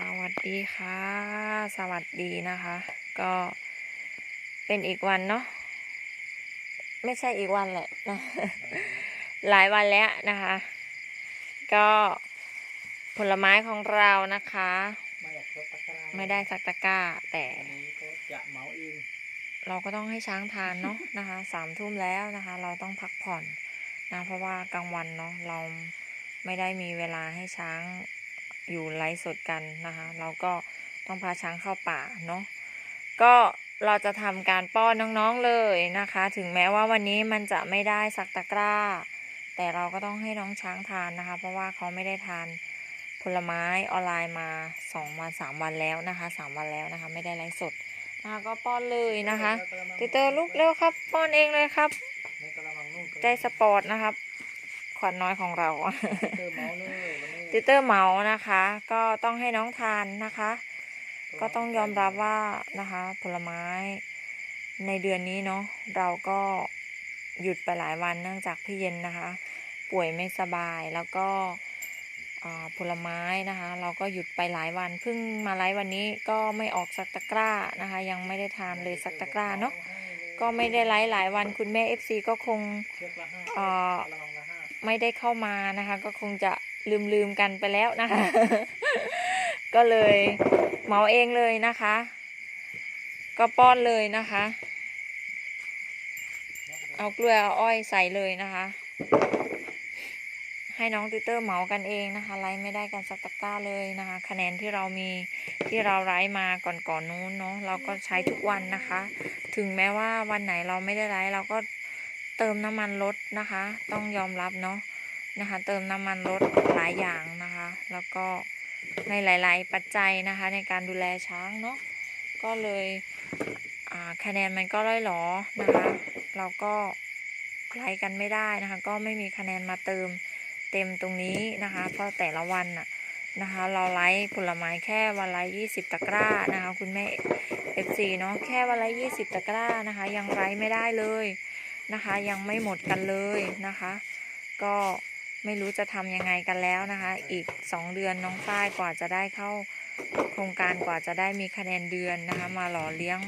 สวัสดีค่ะ สวัสดีนะคะ ก็เป็นอีกวันเนาะไม่ใช่อีกวันแหละนะหลายวันแล้วนะคะ ก็ผลไม้ของเรานะคะ ไม่ได้สักตะกร้า แต่เราก็ต้องให้ช้างทานเนาะนะคะสามทุ่มแล้วนะคะ เราต้องพักผ่อนนะเพราะว่ากลางวันเนาะเราไม่ได้มีเวลาให้ช้าง อยู่ไลฟ์สดกันนะคะ เราก็ต้องพาช้างเข้าป่าเนาะก็เราจะทำการป้อนน้องๆเลยนะคะ ถึงแม้ว่าวันนี้มันจะไม่ได้สักตะกร้า แต่เราก็ต้องให้น้องช้างทานนะคะ เพราะว่าเขาไม่ได้ทานผลไม้ออนไลน์มาสองวันสามวันแล้วนะคะสามวันแล้วนะคะ ไม่ได้ไลฟ์สดนะคะก็ป้อนเลยนะคะติเตอร์ลุกเร็วครับ ป้อนเองเลยครับ ใจสปอร์ตนะครับ ขวัญน้อยของเราเติมเมาเลย ติเตอร์เหมานะคะ ก็ต้องให้น้องทานนะคะ ก็ต้องยอมรับว่านะคะ ผลไม้ในเดือนนี้เนาะเราก็หยุดไปหลายวันเนื่องจากพี่เย็นนะคะ ป่วยไม่สบายแล้วก็อ่าผลไม้นะคะ เราก็หยุดไปหลายวันเพิ่งมาไลฟ์วันนี้ก็ไม่ออกสักตะกร้านะคะ ยังไม่ได้ทานเลยสักตะกร้าเนาะก็ไม่ได้ไลฟ์หลายวันคุณแม่ FC ก็คงเชือกละห้าเอ่อกระมังละห้าไม่ได้เข้ามานะคะ ก็คงจะ ลืมลืมกันไปแล้วนะคะ ก็เลยเหมาเองเลยนะคะ ก็ป้อนเลยนะคะ เอากล้วยเอาอ้อยใส่เลยนะคะ ให้น้องติเตอร์เหมากันเองนะคะไลฟ์ไม่ได้กันสักตะก้าเลยนะคะ คะแนนที่เรามีที่เราไลฟ์มาก่อนก่อนนู้นเนาะเราก็ใช้ทุกวันนะคะ ถึงแม้ว่าวันไหนเราไม่ได้ไลฟ์เราก็เติมน้ำมันรถนะคะ ต้องยอมรับเนาะ นะคะ เติมน้ำมันรถหลายอย่างนะคะ แล้วก็ในหลาย ๆ ปัจจัยนะคะ ในการดูแลช้างเนาะก็เลยคะแนนมันก็ล่อยหลอนะคะ เราก็ไล่กันไม่ได้นะคะ ก็ไม่มีคะแนนมาเติมเต็มตรงนี้นะคะ เพราะแต่ละวันน่ะนะคะ เราไลฟ์ผลไม้แค่วันละยี่สิบตะกร้านะคะ คุณแม่ FC เนาะแค่วันละยี่สิบตะกร้านะคะ ยังไลฟ์ไม่ได้เลยนะคะ ยังไม่หมดกันเลยนะคะ ก็ ไม่รู้จะทำยังไงกันแล้วนะคะ อีกสองเดือนน้องฝ้ายกว่าจะได้เข้าโครงการกว่าจะได้มีคะแนนเดือนนะคะ มาหล่อเลี้ยง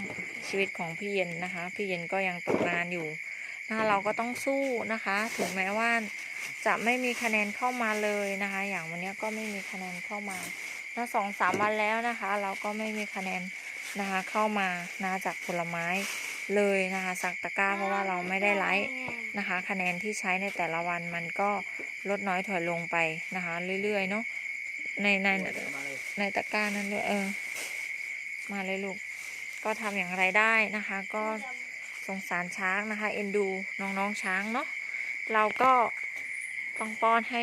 ชีวิตของพี่เย็นนะคะ พี่เย็นก็ยังตกงานอยู่นะคะเราก็ต้องสู้นะคะ ถึงแม้ว่าจะไม่มีคะแนนเข้ามาเลยนะคะ อย่างวันเนี้ยก็ไม่มีคะแนนเข้ามานะสองสามวันแล้วนะคะ เราก็ไม่มีคะแนนนะคะเข้ามานะจากผลไม้เลยนะคะสักตะกร้าเพราะว่าเราไม่ได้ไลฟ์นะคะ คะแนนที่ใช้ในแต่ละวันมันก็ ลดน้อยถอยลงไปนะคะ เรื่อยๆเนาะในในในตะกร้านั้นเลยเออ มาเลยลูก ก็ทำอย่างไรได้นะคะ ก็สงสารช้างนะคะ เอ็นดูน้องๆช้างเนาะเราก็ต้องป้อนให้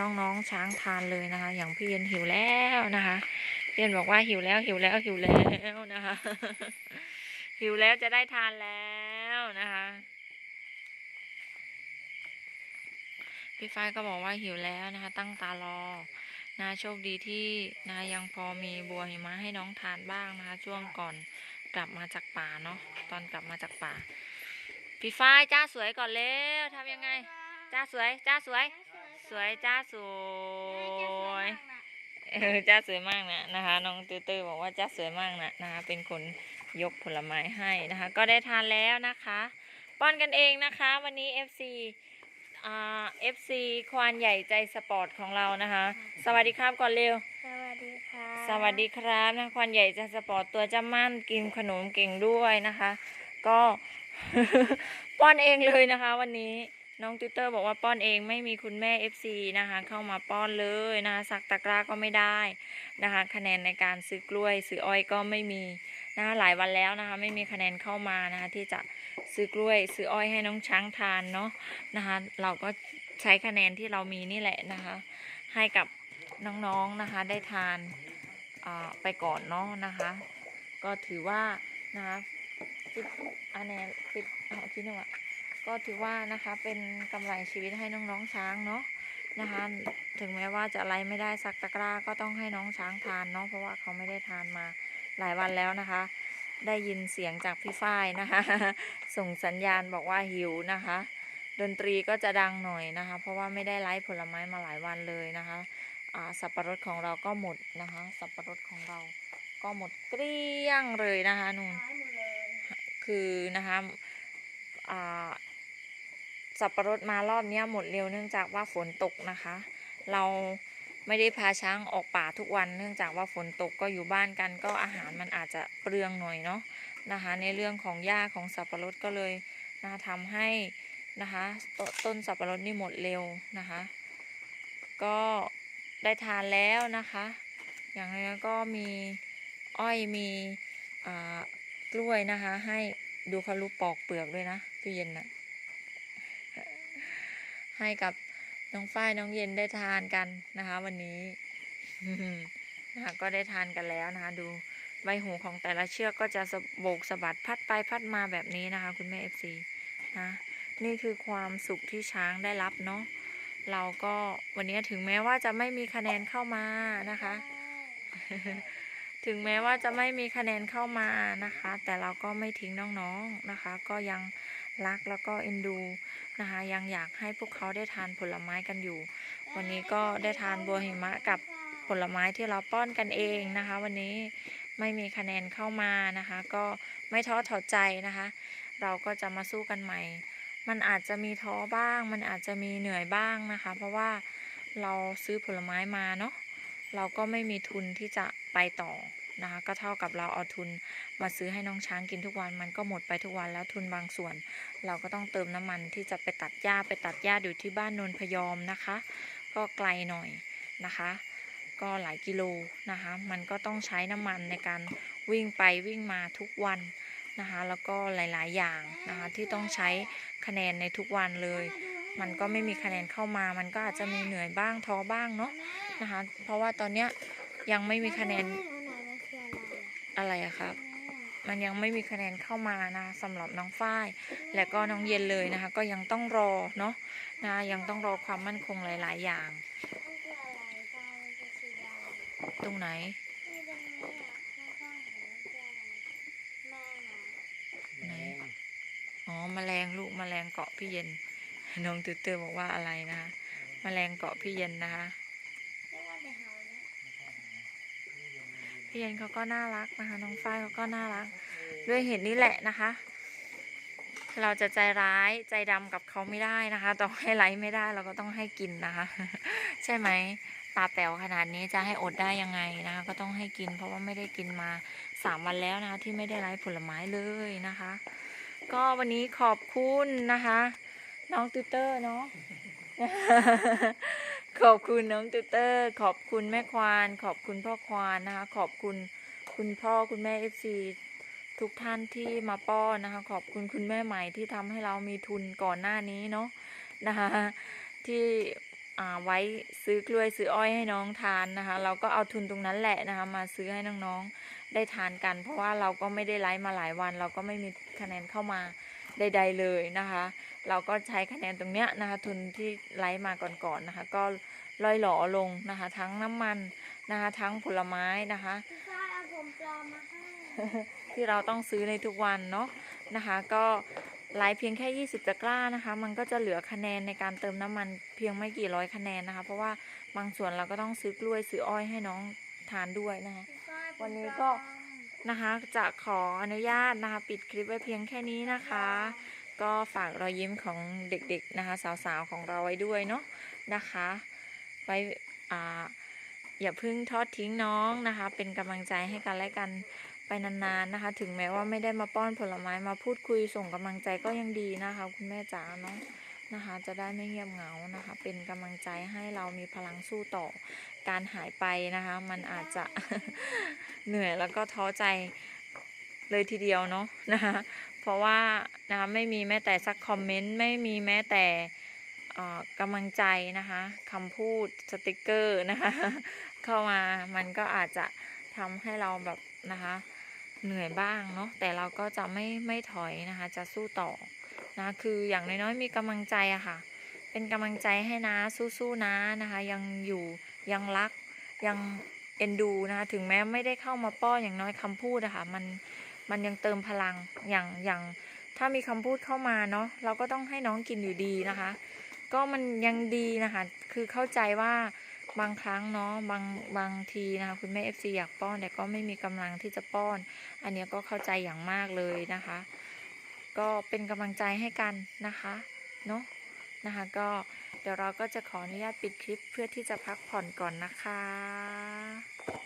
น้องๆช้างทานเลยนะคะ อย่างพี่เย็นหิวแล้วนะคะพี่เย็นบอกว่าหิวแล้วหิวแล้วหิวแล้วนะคะ หิวแล้วจะได้ทานแล้วนะคะ พี่ฝ้ายก็บอกว่าหิวแล้วนะคะ ตั้งตารอนะโชคดีที่นะยังพอมีบัวหิมะให้น้องทานบ้างนะคะ ช่วงก่อนกลับมาจากป่าเนาะตอนกลับมาจากป่า พี่ฝ้ายจ้าสวยก่อนเร็วทำยังไง จ้าสวย จ้าสวย สวยจ้าสวยเออจ้าสวยมากนะนะคะ น้องตือตือบอกว่าจ้าสวยมากนะนะคะ เป็นคนยกผลไม้ให้นะคะ ก็ได้ทานแล้วนะคะ ป้อนกันเองนะคะ วันนี้ FC อ่า FC ควานใหญ่ใจสปอร์ตของเรานะคะ สวัสดีครับก่อนเร็ว สวัสดีค่ะสวัสดีครับนะควานใหญ่ใจสปอร์ตตัวจ้ามั่นกินขนมเก่งด้วยนะคะ ก็ ป้อนเองเลยนะคะ วันนี้น้องติวเตอร์บอกว่าป้อนเองไม่มีคุณแม่ FC นะคะ เข้ามาป้อนเลยนะคะสักตะกร้าก็ไม่ได้นะคะ คะแนนในการซื้อกล้วยซื้ออ้อยก็ไม่มี นะคะหลายวันแล้วนะคะ ไม่มีคะแนนเข้ามานะคะ ที่จะซื้อกล้วยซื้ออ้อยให้น้องช้างทานเนาะนะคะ เราก็ใช้คะแนนที่เรามีนี่แหละนะคะ ให้กับน้องๆนะคะ ได้ทานไปก่อนเนาะนะคะ ก็ถือว่านะคะฟิตอันเนี้ยฟิตเอาคิดหนึ่งอะก็ถือว่านะคะเป็นกำไรชีวิตให้น้องๆช้างเนาะนะคะ ถึงแม้ว่าจะอะไรไม่ได้สักตะกร้าก็ต้องให้น้องช้างทานเนาะเพราะว่าเขาไม่ได้ทานมา หลายวันแล้วนะคะ ได้ยินเสียงจากพี่ฝ้ายนะคะ ส่งสัญญาณบอกว่าหิวนะคะ ดนตรีก็จะดังหน่อยนะคะ เพราะว่าไม่ได้ไลฟ์ผลไม้มาหลายวันเลยนะคะอ่าสับปะรดของเราก็หมดนะคะ สับปะรดของเราก็หมดเกลี้ยงเลยนะคะนุ่นคือนะคะอ่าสับปะรดมารอบนี้หมดเร็วเนื่องจากว่าฝนตกนะคะ เรา ไม่ได้พาช้างออกป่าทุกวัน เนื่องจากว่าฝนตกก็อยู่บ้านกัน ก็อาหารมันอาจจะเปลืองหน่อยเนาะนะคะ ในเรื่องของหญ้าของสับปะรดก็เลยนะคะทำให้นะคะตต้นสับปะรดนี่หมดเร็วนะคะ ก็ได้ทานแล้วนะคะ อย่างไรก็มีอ้อยมีกล้วยนะคะ ให้ดูเขารู้ปอกเปลือกด้วยนะพี่เย็นนะให้กับ น้องฝ้ายน้องเย็นได้ทานกันนะคะ วันนี้นะคะก็ได้ทานกันแล้วนะคะ ดูใบหูของแต่ละเชือกก็จะสะโบกสะบัดพัดไปพัดมาแบบนี้นะคะ คุณแม่เอฟซีนะนี่คือความสุขที่ช้างได้รับเนาะเราก็วันนี้ถึงแม้ว่าจะไม่มีคะแนนเข้ามานะคะ ถึงแม้ว่าจะไม่มีคะแนนเข้ามานะคะ แต่เราก็ไม่ทิ้งน้องๆนะคะ ก็ยัง รักแล้วก็เอ็นดูนะคะ ยังอยากให้พวกเขาได้ทานผลไม้กันอยู่ วันนี้ก็ได้ทานบัวหิมะกับผลไม้ที่เราป้อนกันเองนะคะ วันนี้ไม่มีคะแนนเข้ามานะคะ ก็ไม่ท้อถอดใจนะคะ เราก็จะมาสู้กันใหม่ มันอาจจะมีท้อบ้าง มันอาจจะมีเหนื่อยบ้างนะคะ เพราะว่าเราซื้อผลไม้มาเนาะเราก็ไม่มีทุนที่จะไปต่อ นะคะก็เท่ากับเราเอาทุนมาซื้อให้น้องช้างกินทุกวันมันก็หมดไปทุกวันแล้วทุนบางส่วน เราก็ต้องเติมน้ำมันที่จะไปตัดหญ้าไปตัดหญ้าอยู่ที่บ้านนนพยอมนะคะ ก็ไกลหน่อยนะคะ ก็หลายกิโลนะคะ มันก็ต้องใช้น้ำมันในการวิ่งไปวิ่งมาทุกวันนะคะ แล้วก็หลาย ๆ อย่างนะคะที่ต้องใช้คะแนนในทุกวันเลย มันก็ไม่มีคะแนนเข้ามา มันก็อาจจะมีเหนื่อยบ้างท้อบ้างเนาะนะคะ เพราะว่าตอนเนี้ยยังไม่มีคะแนน อะไรอะครับ มันยังไม่มีคะแนนเข้ามานะสำหรับน้องฝ้าย และก็น้องเย็นเลยนะคะ ก็ยังต้องรอเนาะนะยังต้องรอความมั่นคงหลาย ๆ อย่างมันคือะไรตามันเป็นสีดำตรงไหนนี่ตรงไหนอ๋อแมลงลูกแมลงเกาะพี่เย็น น้องตือเตอร์บอกว่าอะไรนะคะแมลงเกาะพี่เย็นนะคะ เรียกว่าเดเฮาเนี่ย พี่เย็นเขาก็น่ารักนะคะ น้องฝ้ายเขาก็น่ารัก ด้วยเหตุนี้แหละนะคะ เราจะใจร้ายใจดำกับเขาไม่ได้นะคะ ต้องให้ไลไม่ได้เราก็ต้องให้กินนะคะ ใช่ไหมตาแป๋วขนาดนี้จะให้อดได้ยังไงนะคะ ก็ต้องให้กิน เพราะว่าไม่ได้กินมาสามวันแล้วนะคะ ที่ไม่ได้ไลฟ์ผลไม้เลยนะคะ ก็วันนี้ขอบคุณนะคะ น้องตูเตอร์เนาะ ขอบคุณน้องตูเตอร์ ขอบคุณแม่ควาน ขอบคุณพ่อควานนะคะ ขอบคุณคุณพ่อคุณแม่เอฟซีทุกท่านที่มาป้อนนะคะ ขอบคุณคุณแม่ใหม่ที่ทำให้เรามีทุนก่อนหน้านี้เนาะนะคะที่อ่าไว้ซื้อกล้วยซื้ออ้อยให้น้องทานนะคะ เราก็เอาทุนตรงนั้นแหละนะคะ มาซื้อให้น้องๆได้ทานกัน เพราะว่าเราก็ไม่ได้ไลฟ์มาหลายวัน เราก็ไม่มีคะแนนเข้ามา ใด ๆ เลยนะคะ เราก็ใช้คะแนนตรงเนี้ยนะคะ ทุนที่ไลฟ์มาก่อนๆนะคะ ก็ล่อยหล่อลงนะคะ ทั้งน้ำมันนะคะ ทั้งผลไม้นะคะพี่ฝ้ายเอาผมปลอมมาให้ที่เราต้องซื้อในทุกวันเนาะนะคะ ก็ไลฟ์เพียงแค่ 20 ตะกร้านะคะ มันก็จะเหลือคะแนนในการเติมน้ำมันเพียงไม่กี่ร้อยคะแนนนะคะ เพราะว่าบางส่วนเราก็ต้องซื้อกล้วยซื้ออ้อยให้น้องทานด้วยนะคะพี่ฝ้ายผมวันนี้ปลอมก็ นะคะ จะขออนุญาตนะคะ ปิดคลิปไว้เพียงแค่นี้นะคะ ก็ฝากรอยยิ้มของเด็กๆนะคะ สาวๆของเราไว้ด้วยเนาะนะคะไว้อ่าอย่าเพิ่งทอดทิ้งน้องนะคะ เป็นกำลังใจให้กันและกันไปนานๆนะคะ ถึงแม้ว่าไม่ได้มาป้อนผลไม้มาพูดคุยส่งกำลังใจก็ยังดีนะคะ คุณแม่จ๋าเนาะ นะคะ จะได้ไม่เงียบเหงานะคะ เป็นกำลังใจให้เรามีพลังสู้ต่อการหายไปนะคะ มันอาจจะเหนื่อยแล้วก็ท้อใจเลยทีเดียวเนาะนะคะเพราะว่านะคะไม่มีแม้แต่สักคอมเมนต์ไม่มีแม้แต่กำลังใจนะคะคำพูดสติกเกอร์นะคะ เข้ามามันก็อาจจะทำให้เราแบบนะคะเหนื่อยบ้างเนาะแต่เราก็จะไม่ไม่ถอยนะคะ จะสู้ต่อ นะคืออย่างน้อยๆมีกำลังใจอะค่ะ เป็นกำลังใจให้นะสู้ๆนะนะคะ ยังอยู่ยังรักยังเอ็นดูนะคะถึงแม้ไม่ได้เข้ามาป้อนอย่างน้อยคำพูดอะค่ะมันมันยังเติมพลังอย่างอย่างถ้ามีคำพูดเข้ามาเนาะเราก็ต้องให้น้องกินอยู่ดีนะคะ ก็มันยังดีนะคะคือเข้าใจว่าบางครั้งเนาะบางบางทีนะคะคุณแม่ FC อยากป้อนแต่ก็ไม่มีกำลังที่จะป้อน อันเนี้ยก็เข้าใจอย่างมากเลยนะคะ ก็เป็นกำลังใจให้กันนะคะเนาะนะคะก็เดี๋ยวเราก็จะขออนุญาตปิดคลิปเพื่อที่จะพักผ่อนก่อนนะคะ